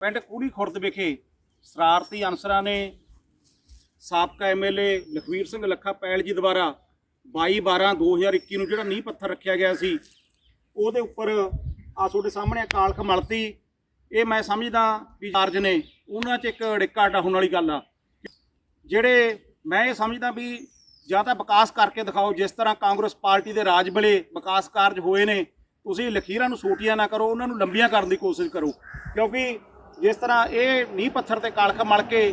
ਪਿੰਡ ਕੂੜੀ ਖੁਰਦ ਵਿਖੇ ਸ਼ਰਾਰਤੀ ਅਨਸਰਾਂ ਨੇ ਸਾਬਕਾ ਐਮਐਲਏ ਲਖਵੀਰ ਸਿੰਘ ਲੱਖਾ ਪੈਲ ਜੀ ਦੁਆਰਾ 22 12 2021 ਨੂੰ ਜਿਹੜਾ ਨੀਂਹ ਪੱਥਰ ਰੱਖਿਆ ਗਿਆ ਸੀ, ਉਹਦੇ ਉੱਪਰ ਆ ਤੁਹਾਡੇ ਸਾਹਮਣੇ ਕਾਲਖ ਮਲਤੀ। ਇਹ ਮੈਂ ਸਮਝਦਾ ਵੀ ਚਾਰਜ ਨੇ, ਉਹਨਾਂ 'ਚ ਇੱਕ ੜਿੱਕਾ ਡਾਹੁਣ ਵਾਲੀ ਗੱਲ ਆ। ਜਿਹੜੇ ਮੈਂ ਇਹ ਸਮਝਦਾ ਵੀ ਜਾਂ ਤਾਂ ਵਿਕਾਸ ਕਰਕੇ ਦਿਖਾਓ, ਜਿਸ ਤਰ੍ਹਾਂ ਕਾਂਗਰਸ ਪਾਰਟੀ ਦੇ ਰਾਜ ਵੇਲੇ ਵਿਕਾਸ ਕਾਰਜ ਹੋਏ ਨੇ, ਤੁਸੀਂ ਲਖੀਰਾਂ ਨੂੰ ਸੋਟੀਆਂ ਨਾ ਕਰੋ, ਉਹਨਾਂ ਨੂੰ ਲੰਬੀਆਂ ਕਰਨ ਦੀ ਕੋਸ਼ਿਸ਼ ਕਰੋ। ਕਿਉਂਕਿ ਜਿਸ ਤਰ੍ਹਾਂ ਇਹ ਨੀਂਹ ਪੱਥਰ ਤੇ ਕਾਲਖ ਮਲ ਕੇ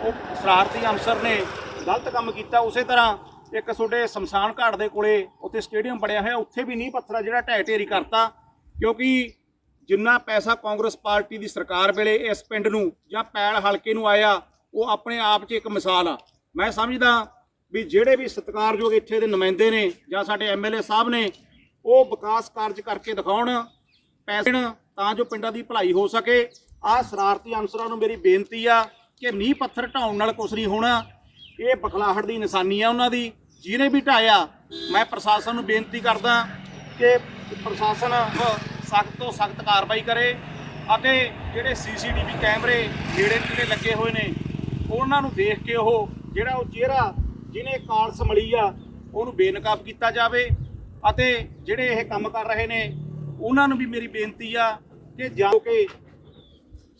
ਉਹ ਸ਼ਰਾਰਤੀ ਅਨਸਰ ਨੇ ਗਲਤ ਕੰਮ ਕੀਤਾ, ਉਸੇ ਤਰ੍ਹਾਂ ਇੱਕ ਤੁਹਾਡੇ ਸ਼ਮਸ਼ਾਨ ਘਾਟ ਦੇ ਕੋਲੇ ਉੱਥੇ ਸਟੇਡੀਅਮ ਬਣਿਆ ਹੋਇਆ, ਉੱਥੇ ਵੀ ਨੀਂਹ ਪੱਥਰ ਆ ਜਿਹੜਾ ਢਹਿ ਢੇਰੀ ਕਰਤਾ। ਕਿਉਂਕਿ ਜਿੰਨਾ ਪੈਸਾ ਕਾਂਗਰਸ ਪਾਰਟੀ ਦੀ ਸਰਕਾਰ ਵੇਲੇ ਇਸ ਪਿੰਡ ਨੂੰ ਜਾਂ ਪੈਲ ਹਲਕੇ ਨੂੰ ਆਇਆ, ਉਹ ਆਪਣੇ ਆਪ 'ਚ ਇੱਕ ਮਿਸਾਲ ਆ। ਮੈਂ ਸਮਝਦਾ ਵੀ ਜਿਹੜੇ ਵੀ ਸਤਿਕਾਰਯੋਗ ਇੱਥੇ ਦੇ ਨੁਮਾਇੰਦੇ ਨੇ ਜਾਂ ਸਾਡੇ ਐਮਐਲਏ ਸਾਹਿਬ ਨੇ, ਉਹ ਵਿਕਾਸ ਕਾਰਜ ਕਰਕੇ ਦਿਖਾਉਣ, ਪੈਸੇ ਦੇਣ ਤਾਂ ਜੋ ਪਿੰਡਾਂ ਦੀ ਭਲਾਈ ਹੋ ਸਕੇ। ਆਹ ਸ਼ਰਾਰਤੀ ਅਨਸਰਾਂ ਨੂੰ ਮੇਰੀ ਬੇਨਤੀ ਆ ਕਿ ਨੀਂਹ ਪੱਥਰ ਢਾਉਣ ਨਾਲ ਕੁਛ ਨਹੀਂ ਹੋਣਾ। ਇਹ ਬਖਲਾਹਟ ਦੀ ਨਿਸ਼ਾਨੀ ਆ ਉਹਨਾਂ ਦੀ। ਜਿਹਨੇ ਵੀ ਢਾਇਆ ਮੈਂ ਪ੍ਰਸ਼ਾਸਨ ਨੂੰ ਬੇਨਤੀ ਕਰਦਾ ਕਿ ਪ੍ਰਸ਼ਾਸਨ ਸਖਤ ਤੋਂ ਸਖਤ ਕਾਰਵਾਈ ਕਰੇ ਅਤੇ ਜਿਹੜੇ ਸੀਸੀਟੀਵੀ ਕੈਮਰੇ ਨੇੜੇ ਨੇੜੇ ਲੱਗੇ ਹੋਏ ਨੇ, ਉਹਨਾਂ ਨੂੰ ਦੇਖ ਕੇ ਉਹ ਜਿਹੜਾ ਉਹ ਚਿਹਰਾ ਜਿਹਨੇ ਕਾਲਸ ਮਲੀ ਆ, ਉਹਨੂੰ ਬੇਨਕਾਬ ਕੀਤਾ ਜਾਵੇ ਅਤੇ ਜਿਹੜੇ ਇਹ ਕੰਮ ਕਰ ਰਹੇ ਨੇ, ਉਹਨਾਂ ਨੂੰ ਵੀ ਮੇਰੀ ਬੇਨਤੀ ਆ ਕਿ ਜਾ ਕੇ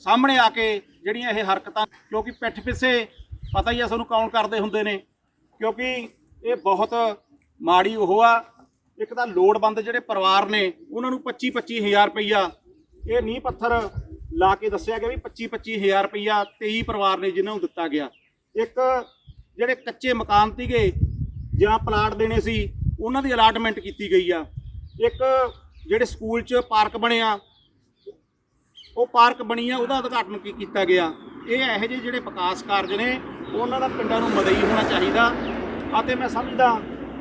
ਸਾਹਮਣੇ ਆ ਕੇ ਜਿਹੜੀਆਂ ਇਹ ਹਰਕਤਾਂ ਕਿਉਂਕਿ ਪਿੱਠ ਪਿੱਛੇ ਪਤਾ ਹੀ ਆ ਸਾਨੂੰ ਕੌਣ ਕਰਦੇ ਹੁੰਦੇ ਨੇ। ਕਿਉਂਕਿ ਇਹ ਬਹੁਤ ਮਾੜੀ ਉਹ ਆ। ਇੱਕ ਤਾਂ ਲੋੜਵੰਦ ਜਿਹੜੇ ਪਰਿਵਾਰ ਨੇ, ਉਹਨਾਂ ਨੂੰ 25 25000 ਰੁਪਈਆ। ਇਹ ਨੀਂਹ ਪੱਥਰ ਲਾ ਕੇ ਦੱਸਿਆ ਗਿਆ ਵੀ 25 25000 ਰੁਪਈਆ 23 ਪਰਿਵਾਰ ਨੇ ਜਿਨ੍ਹਾਂ ਨੂੰ ਦਿੱਤਾ ਗਿਆ। ਇੱਕ ਜਿਹੜੇ ਕੱਚੇ ਮਕਾਨ ਸੀਗੇ ਜਾਂ ਪਲਾਟ ਦੇਣੇ ਸੀ, ਉਹਨਾਂ ਦੀ ਅਲਾਟਮੈਂਟ ਕੀਤੀ ਗਈ ਆ। ਇੱਕ ਜਿਹੜੇ ਸਕੂਲ 'ਚ ਪਾਰਕ ਬਣਿਆ ਉਹ ਪਾਰਕ ਬਣੀ ਆ ਉਹਦਾ ਉਦਘਾਟਨ ਕੀ ਕੀਤਾ ਗਿਆ? ਇਹ ਇਹੋ ਜਿਹੇ ਜਿਹੜੇ ਵਿਕਾਸ ਕਾਰਜ ਨੇ ਉਹਨਾਂ ਦਾ ਪਿੰਡਾਂ ਨੂੰ ਮਦਈ ਹੋਣਾ ਚਾਹੀਦਾ। ਅਤੇ ਮੈਂ ਸਮਝਦਾ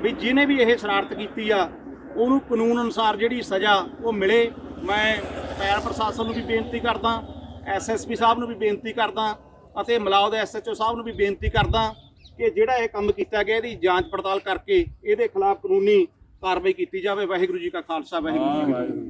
ਵੀ ਜਿਹਨੇ ਵੀ ਇਹ ਸ਼ਰਾਰਤ ਕੀਤੀ ਆ ਉਹਨੂੰ ਕਾਨੂੰਨ ਅਨੁਸਾਰ ਜਿਹੜੀ ਸਜ਼ਾ ਉਹ ਮਿਲੇ। ਮੈਂ ਪੈਰ ਪ੍ਰਸ਼ਾਸਨ ਨੂੰ ਵੀ ਬੇਨਤੀ ਕਰਦਾ ਐਸਐਸਪੀ ਸਾਹਿਬ ਨੂੰ ਵੀ ਬੇਨਤੀ ਕਰਦਾ ਅਤੇ ਮਲਾਉ ਐਸਐਚਓ ਸਾਹਿਬ ਨੂੰ ਵੀ ਬੇਨਤੀ ਕਰਦਾ ਕਿ ਜਿਹੜਾ ਇਹ ਕੰਮ ਕੀਤਾ ਗਿਆ ਇਹਦੀ ਜਾਂਚ ਪੜਤਾਲ ਕਰਕੇ ਇਹਦੇ ਖਿਲਾਫ ਕਾਨੂੰਨੀ ਕਾਰਵਾਈ ਕੀਤੀ ਜਾਵੇ। ਵਾਹਿਗੁਰੂ ਜੀ ਕਾ ਖਾਲਸਾ ਵਾਹਿਗੁਰੂ ਜੀ ਕੀ ਫਤਿਹ।